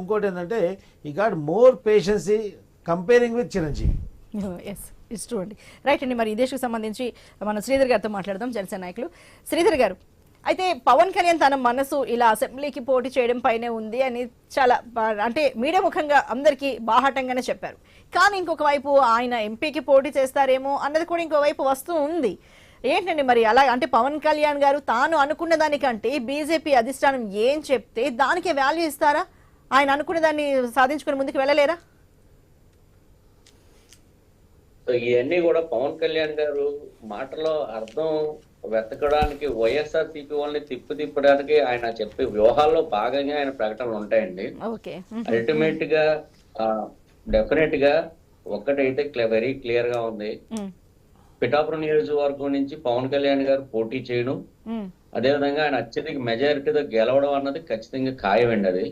ఇంకోటి ఏంటంటే ఈ got more patience comparing with Chiranjeevi. Yes it's true అండి. రైట్ అండి మరి ఈ దేశకు సంబంధించి మనం శ్రీధర్ గారితో మాట్లాడదాం జనసేన నాయకులు. శ్రీధర్ గారు అయితే పవన్ కళ్యాణ్ తన మనసు ఇలా అసెంబ్లీకి పోటీ చేయడం పైనే ఉంది అని చాలా అంటే మీడియా ముఖంగా అందరికీ బాహాటంగానే చెప్పారు. కానీ ఇంకొక వైపు ఆయన ఎంపీకి పోటీ చేస్తారేమో అన్నది కూడా ఇంకోవైపు వస్తూ ఉంది. ఏంటండి మరి అలా అంటే పవన్ కళ్యాణ్ గారు తాను అనుకున్న దానికంటే బీజేపీ అధిష్టానం ఏం చెప్తే దానికే వాల్యూ ఇస్తారా? ఆయన అనుకున్న దాన్ని సాధించుకుని ముందుకు వెళ్ళలేరా? సో ఇవన్నీ కూడా పవన్ కళ్యాణ్ గారు మాటలో అర్థం వెతకడానికి వైఎస్ఆర్ సిపి వాళ్ళని తిప్పు తిప్పడానికి ఆయన చెప్పే వ్యూహాల్లో భాగంగా ఆయన ప్రకటనలు ఉంటాయండి. అల్టిమేట్గా డెఫినెట్గా ఒక్కటైతే వెరీ క్లియర్గా ఉంది పిఠాపురం నియోజకవర్గం నుంచి పవన్ కళ్యాణ్ గారు పోటీ చేయడం అదేవిధంగా ఆయన అత్యధిక మెజారిటీతో గెలవడం అన్నది ఖచ్చితంగా ఖాయమండి అది.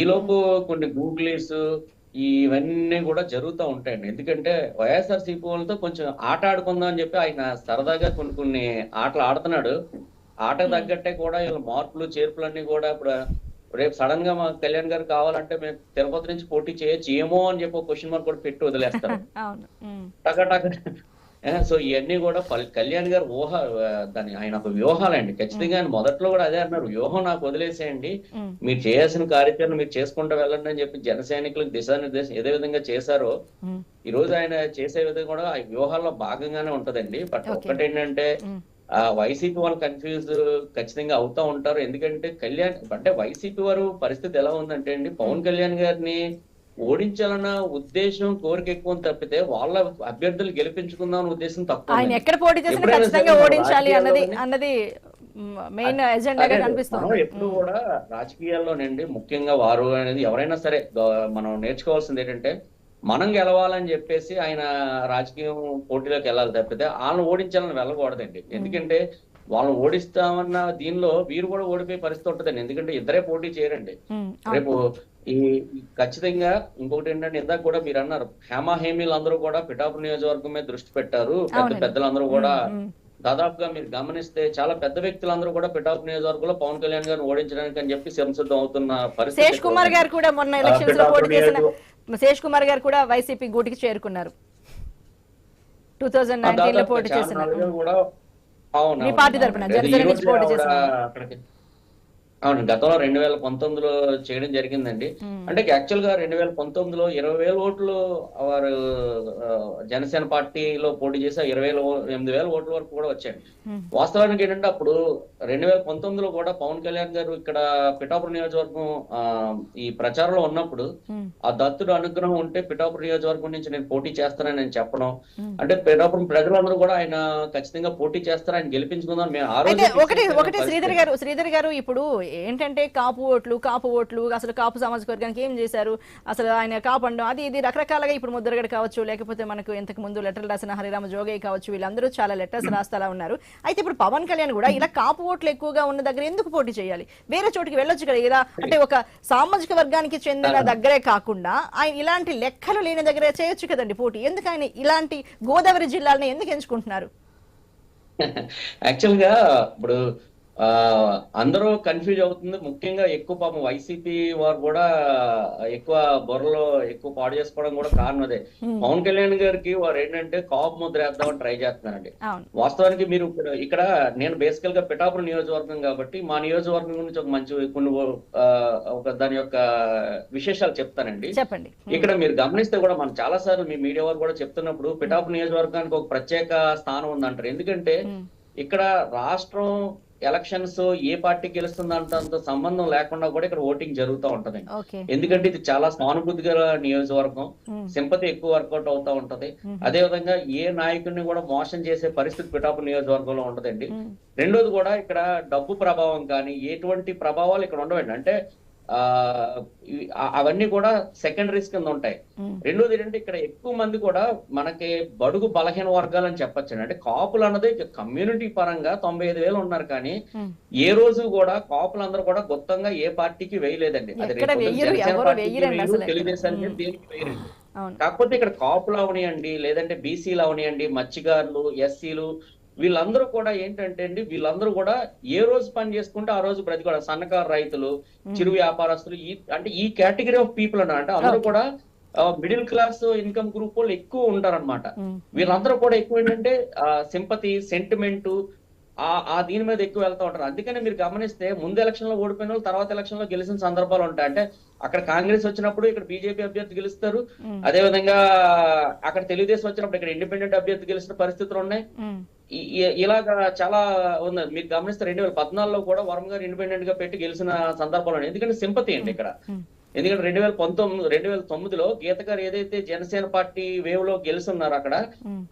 ఈలోపు కొన్ని గూగులీస్ ఇవన్నీ కూడా జరుగుతూ ఉంటాయండి. ఎందుకంటే వైఎస్ఆర్ సిపి వాళ్ళతో కొంచెం ఆట ఆడుకుందాం అని చెప్పి ఆయన సరదాగా కొన్ని కొన్ని ఆటలు ఆడుతున్నాడు. ఆట తగ్గట్టే కూడా ఇలా మార్పులు చేర్పులు అన్ని కూడా ఇప్పుడు రేపు సడన్గా మా కళ్యాణ్ గారు కావాలంటే మేము తిరుపతి నుంచి పోటీ చేయొచ్చు ఏమో అని చెప్పి క్వశ్చన్ మార్క్ కూడా పెట్టి వదిలేస్తారు. టక సో ఇవన్నీ కూడా పల్- కళ్యాణ్ గారు ఊహ దాని ఆయన ఒక వ్యూహాలండి ఖచ్చితంగా ఆయన మొదట్లో కూడా అదే అన్నారు వ్యూహం నాకు వదిలేసేయండి. మీరు చేయాల్సిన కార్యాచరణ మీరు చేసుకుంటూ వెళ్ళండి అని చెప్పి జన సైనికులకు దిశానిర్దేశం ఏదే విధంగా చేశారో. ఈ రోజు ఆయన చేసే విధంగా కూడా ఆ వ్యూహాల్లో భాగంగానే ఉంటదండి బట్. ఒక్కటేంటంటే. ఆ వైసీపీ వాళ్ళు కన్ఫ్యూజ్ ఖచ్చితంగా అవుతా ఉంటారు ఎందుకంటే కళ్యాణ్ అంటే వైసీపీ వారు పరిస్థితి ఎలా ఉందంటే అండి పవన్ కళ్యాణ్ గారిని ఓడించాలన్న ఉద్దేశం కోరిక ఎక్కువ తప్పితే వాళ్ళ అభ్యర్థులు గెలిపించుకుందాం ఉద్దేశం తక్కువ ఆయన. ఎక్కడ పోటీ చేసినా ఖచ్చితంగా ఓడించాలి అన్నది అన్నది మెయిన్ ఎజెండాగా కనిపిస్తుంది. ఎప్పుడు కూడా రాజకీయాల్లోనండి ముఖ్యంగా వారు అనేది ఎవరైనా సరే మనం నేర్చుకోవాల్సింది ఏంటంటే మనం గెలవాలని చెప్పేసి ఆయన రాజకీయం పోటీలోకి వెళ్ళాలి తప్పితే వాళ్ళని ఓడించాలని వెళ్ళకూడదండి. ఎందుకంటే వాళ్ళని ఓడిస్తామన్న దీనిలో వీరు కూడా ఓడిపోయే పరిస్థితి ఉంటుందండి ఎందుకంటే ఇద్దరే పోటీ చేయరండి. రేపు ఈ ఖచ్చితంగా ఇంకొకటి ఏంటంటే ఇందాక కూడా మీరు అన్నారు హేమా హేమీలు అందరూ కూడా పిఠాపురం నియోజకవర్గం మీద దృష్టి పెట్టారు పెద్ద. పెద్దలందరూ కూడా. దాదాపుగా మీరు గమనిస్తే చాలా పెద్ద వ్యక్తులందరూ కూడా పిఠాపు నియోజకవర్గంలో పవన్ కళ్యాణ్ గారిని ఓడించడానికి అని చెప్పి సంసిద్ధం అవుతున్న పరిస్థితి శేష్ కుమార్ గారు కూడా మొన్న ఆ, ఎలక్షన్స్లో పిఠాపురం పోటీ చేసిన నియోజకవర్గం- శేష్ కుమార్ గారు కూడా వైసీపీ గూటికి చేరుకున్నారు టూ థౌజండ్ నైన్టీన్లో పోటీ చేసిన కూడా మీ పార్టీ. తరపున, జనసేన నుంచి పోటీ చేసిన. అవును గతంలో రెండు వేల పంతొమ్మిదిలో చేయడం జరిగిందండి. అంటే యాక్చువల్గా రెండు వేల పంతొమ్మిదిలో ఇరవై వేల ఓట్లు వారు జనసేన పార్టీలో పోటీ చేసి ఇరవై ఎనిమిది వేల ఓట్ల వరకు కూడా వచ్చాయండి ఉమ్. వాస్తవానికి ఏంటంటే అప్పుడు రెండు వేల పంతొమ్మిదిలో కూడా పవన్ కళ్యాణ్ గారు ఇక్కడ పిఠాపురం నియోజకవర్గం ఆ, ఈ ప్రచారంలో ఉన్నప్పుడు. ఆ దత్తుడు అనుగ్రహం ఉంటే పిఠాపురం నియోజకవర్గం నుంచి నేను పోటీ చేస్తానని నేను చెప్పడం. అంటే పిఠాపురం ప్రజలందరూ కూడా ఆయన ఖచ్చితంగా పోటీ చేస్తారు ఆయన గెలిపించుకుందాం మేము ఆ రోజే ఒకటి శ్రీధర్. గారు శ్రీధర్ గారు ఇప్పుడు ఏంటంటే కాపు ఓట్లు కాపు ఓట్లు అసలు కాపు సామాజిక వర్గానికి ఏం చేశారు? అసలు ఆయన కాపు అనడం అది ఇది రకరకాలుగా ఇప్పుడు ముద్రగడ కావచ్చు లేకపోతే మనకు ఇంతకు ముందు లెటర్లు రాసిన హరిరామ జోగయ్య కావచ్చు వీళ్ళందరూ చాలా లెటర్స్ రాస్తా ఉన్నారు. అయితే ఇప్పుడు పవన్ కళ్యాణ్ కూడా ఇలా కాపు ఓట్లు ఎక్కువగా ఉన్న దగ్గర ఎందుకు పోటీ చేయాలి? వేరే చోటికి వెళ్ళొచ్చు కదా ఇలా అంటే ఒక సామాజిక వర్గానికి చెందిన దగ్గరే కాకుండా ఆయన ఇలాంటి లెక్కలు లేని దగ్గరే చేయొచ్చు కదండి పోటీ? ఎందుకు ఆయన ఇలాంటి గోదావరి జిల్లాలని ఎందుకు ఎంచుకుంటున్నారు? యాక్చువల్గా ఇప్పుడు అందరూ కన్ఫ్యూజ్ అవుతుంది. ముఖ్యంగా ఎక్కువ పాపం వైసీపీ వారు కూడా ఎక్కువ బుర్రలో ఎక్కువ పాడు చేసుకోవడం కూడా కారణం అదే. పవన్ కళ్యాణ్ గారికి వారు ఏంటంటే కాపు ముద్ర వేద్దామని ట్రై చేస్తున్నారండి వాస్తవానికి మీరు ఇక్కడ నేను బేసికల్గా పిఠాపురం నియోజకవర్గం కాబట్టి మా నియోజకవర్గం గురించి ఒక మంచి కొన్ని ఒక దాని యొక్క విశేషాలు చెప్తానండి. చెప్పండి. ఇక్కడ మీరు గమనిస్తే కూడా మనం చాలా సార్లు మీ మీడియా వారు కూడా చెప్తున్నప్పుడు పిఠాపు నియోజకవర్గానికి ఒక ప్రత్యేక స్థానం ఉందంటారు. ఎందుకంటే. ఇక్కడ రాష్ట్రం ఎలక్షన్స్ ఏ పార్టీ గెలుస్తుందంత సంబంధం లేకుండా కూడా ఇక్కడ ఓటింగ్ జరుగుతూ ఉంటదండి ఓకే ఎందుకంటే ఇది చాలా సానుభూతి గల నియోజకవర్గం. సింపతి ఎక్కువ వర్కౌట్ అవుతా ఉంటది. అదే విధంగా ఏ నాయకుడిని కూడా మోసం చేసే పరిస్థితి పిఠాపు నియోజకవర్గంలో ఉండదండి ఉమ్. రెండోది కూడా ఇక్కడ డబ్బు ప్రభావం కానీ ఎటువంటి ప్రభావాలు ఇక్కడ ఉండవండి అంటే అవన్నీ కూడా సెకండరీస్ కింద ఉంటాయి. రెండోది ఏంటంటే ఇక్కడ ఎక్కువ మంది కూడా మనకి బడుగు బలహీన వర్గాలు అని చెప్పొచ్చు అంటే కాపులు అన్నది కమ్యూనిటీ పరంగా తొంభై ఐదు వేలు ఉన్నారు కానీ. ఏ రోజు కూడా కాపులందరూ కూడా గుప్తంగా ఏ పార్టీకి వేయలేదండి అది. తెలుగుదేశానికి. దేనికి కాకపోతే ఇక్కడ కాపులు అవనియండి లేదంటే బీసీలు అవనియండి మత్స్యకారులు ఎస్సీలు వీళ్ళందరూ కూడా ఏంటంటే అండి వీళ్ళందరూ కూడా ఏ రోజు పని చేసుకుంటే ఆ రోజు బ్రతికోవడం సన్నకారు రైతులు చిరు వ్యాపారస్తులు ఈ అంటే ఈ కేటగిరీ ఆఫ్ పీపుల్ అన్న అంటే అందరూ కూడా మిడిల్ క్లాస్ ఇన్కమ్ గ్రూప్ వాళ్ళు ఎక్కువ ఉంటారన్నమాట. ఉమ్, వీళ్ళందరూ కూడా ఎక్కువ ఏంటంటే సింపతి సెంటిమెంట్ ఆ ఆ దీని మీద ఎక్కువ వెళ్తా ఉంటారు. అందుకని మీరు గమనిస్తే ముందు ఎలక్షన్లో ఓడిపోయిన వాళ్ళు తర్వాత ఎలక్షన్లో గెలిచిన సందర్భాలు ఉంటాయి. అంటే అక్కడ కాంగ్రెస్ వచ్చినప్పుడు ఇక్కడ బీజేపీ అభ్యర్థి గెలుస్తారు. అదే విధంగా అక్కడ తెలుగుదేశం వచ్చినప్పుడు ఇక్కడ ఇండిపెండెంట్ అభ్యర్థి గెలిచిన పరిస్థితులు ఉన్నాయి. ఇలాగా చాలా ఉంది. మీరు గమనిస్తే రెండు వేల పద్నాలుగులో కూడా వరం గారు ఇండిపెండెంట్గా పెట్టి గెలిచిన సందర్భాలు ఎందుకంటే సింపతి అండి ఇక్కడ. ఎందుకంటే రెండు వేల పంతొమ్మిది రెండు వేల తొమ్మిదిలో గీత గారు ఏదైతే జనసేన పార్టీ వేవ్లో గెలుస్తున్నారు అక్కడ.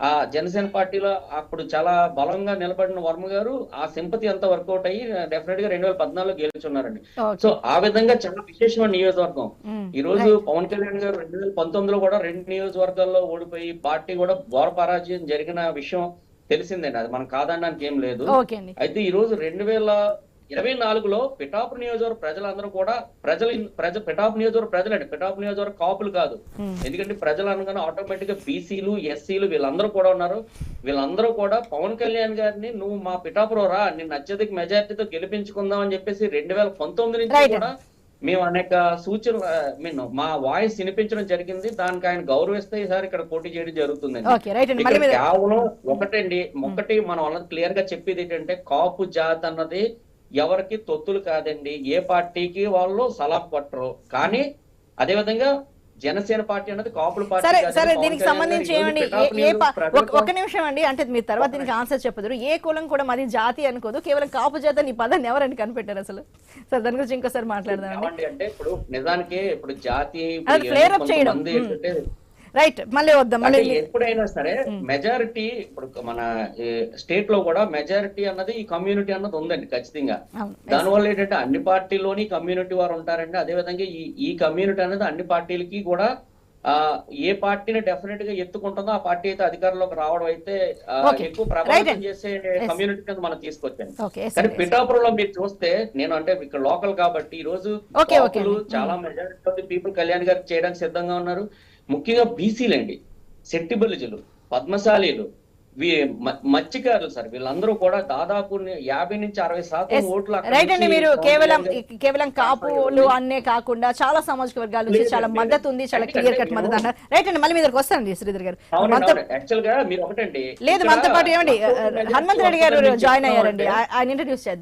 ఆ జనసేన పార్టీలో అప్పుడు చాలా బలంగా నిలబడిన వర్మ గారు ఆ సింపతి అంతా వర్కౌట్ అయ్యి డెఫినెట్గా రెండు వేల పద్నాలుగులో గెలుచున్నారండి. సో ఆ విధంగా చాలా విశేషమైన నియోజకవర్గం. ఈ రోజు పవన్ కళ్యాణ్ గారు రెండు వేల పంతొమ్మిదిలో కూడా రెండు నియోజకవర్గాల్లో ఓడిపోయి పార్టీ కూడా ఘోర పరాజయం జరిగిన విషయం. తెలిసిందండి అది మనం కాదనడానికి ఏం లేదు. అయితే ఈ రోజు రెండు వేల ఇరవై నాలుగులో పిఠాపు నియోజకవర్గ ప్రజలందరూ కూడా ప్రజలు ప్రజ పిఠాపు నియోజకవర్గ ప్రజలండి. పిఠాపు నియోజకవర్గ కాపులు కాదు. ఎందుకంటే ప్రజలు అనగానే ఆటోమేటిక్గా బీసీలు ఎస్సీలు వీళ్ళందరూ కూడా ఉన్నారు. వీళ్ళందరూ కూడా పవన్ కళ్యాణ్ గారిని నువ్వు మా పిఠాపురం రా. నిన్ను అత్యధిక మెజార్టీతో గెలిపించుకుందాం అని చెప్పేసి రెండు వేల పంతొమ్మిది నుంచి. కూడా మేము అనేక సూచనలు మీన్ మా వాయిస్ వినిపించడం జరిగింది. దానికి ఆయన గౌరవిస్తే ఈసారి ఇక్కడ పోటీ చేయడం జరుగుతుందండి. కేవలం ఒకటండి. ఒకటి మనం వాళ్ళకి క్లియర్గా చెప్పేది ఏంటంటే కాపు జాతి అన్నది ఎవరికి తొత్తులు కాదండి. ఏ పార్టీకి వాళ్ళు సలాం పట్టరు కానీ అదే విధంగా జనసేన పార్టీ అన్నది కాపుల పార్టీ సరే దీనికి సంబంధించి ఏమండి? ఏ- ఒక- నిమిషం అండి అంటే మీరు తర్వాత దీనికి ఆన్సర్ చెప్పదురు. ఏ కులం కూడా మాది జాతి అనుకోదు కేవలం కాపు జాతి ఈ పదాన్ని ఎవరని కనిపెట్టారు అసలు? సరే దాని గురించి ఇంకోసారి మాట్లాడదామండి. ఏమండి అంటే ఇప్పుడు నిజానికి ఇప్పుడు జాతి flare up చేయడం. రైట్ మళ్ళీ వద్దాం మళ్ళీ ఎప్పుడైనా సరే మెజారిటీ ఇప్పుడు మన స్టేట్లో కూడా మెజారిటీ అన్నది ఈ కమ్యూనిటీ అన్నది ఉందండి ఖచ్చితంగా దానివల్ల ఏంటంటే అన్ని పార్టీలోని కమ్యూనిటీ వారు ఉంటారండి అదే విధంగా ఈ ఈ కమ్యూనిటీ అనేది అన్ని పార్టీలకి కూడా ఆ ఏ పార్టీని డెఫినెట్గా ఎత్తుకుంటుందో ఆ పార్టీ అయితే అధికారంలోకి రావడం అయితే. ఎక్కువ. ప్రభావితం చేసే కమ్యూనిటీ కింద మనం తీసుకొచ్చాం ఓకే ఎస్ కానీ. పిఠాపురంలో మీరు చూస్తే నేను అంటే ఇక్కడ లోకల్ కాబట్టి ఈ రోజు అండి. చాలా మెజారిటీ పీపుల్ కళ్యాణ్ గారికి చేయడానికి సిద్ధంగా ఉన్నారు ముఖ్యంగా బీసీలు అండి శెట్టి బలిజులు పద్మశాలీలు మత్స్యకారులు సార్. వీళ్ళందరూ కూడా దాదాపు యాభై నుంచి అరవై శాతం. ఓట్లు రైట్ అండి మీరు కేవలం కేవలం కాపులు అన్నే కాకుండా చాలా సామాజిక వర్గాల నుంచి చాలా. మద్దతు ఉంది చాలా క్లియర్ కట్ మద్దతు అన్నారు. రైట్ అండి మళ్ళీ మీ దగ్గరకు వస్తానండి శ్రీధర్ గారు. యాక్చువల్గా మీరు ఒకటండి. లేదు మనతో పాటు ఏమండి? హనుమంత్ రెడ్డి గారు జాయిన్ అయ్యారండి. ఆయన ఇంట్రడ్యూస్ చేద్దాం.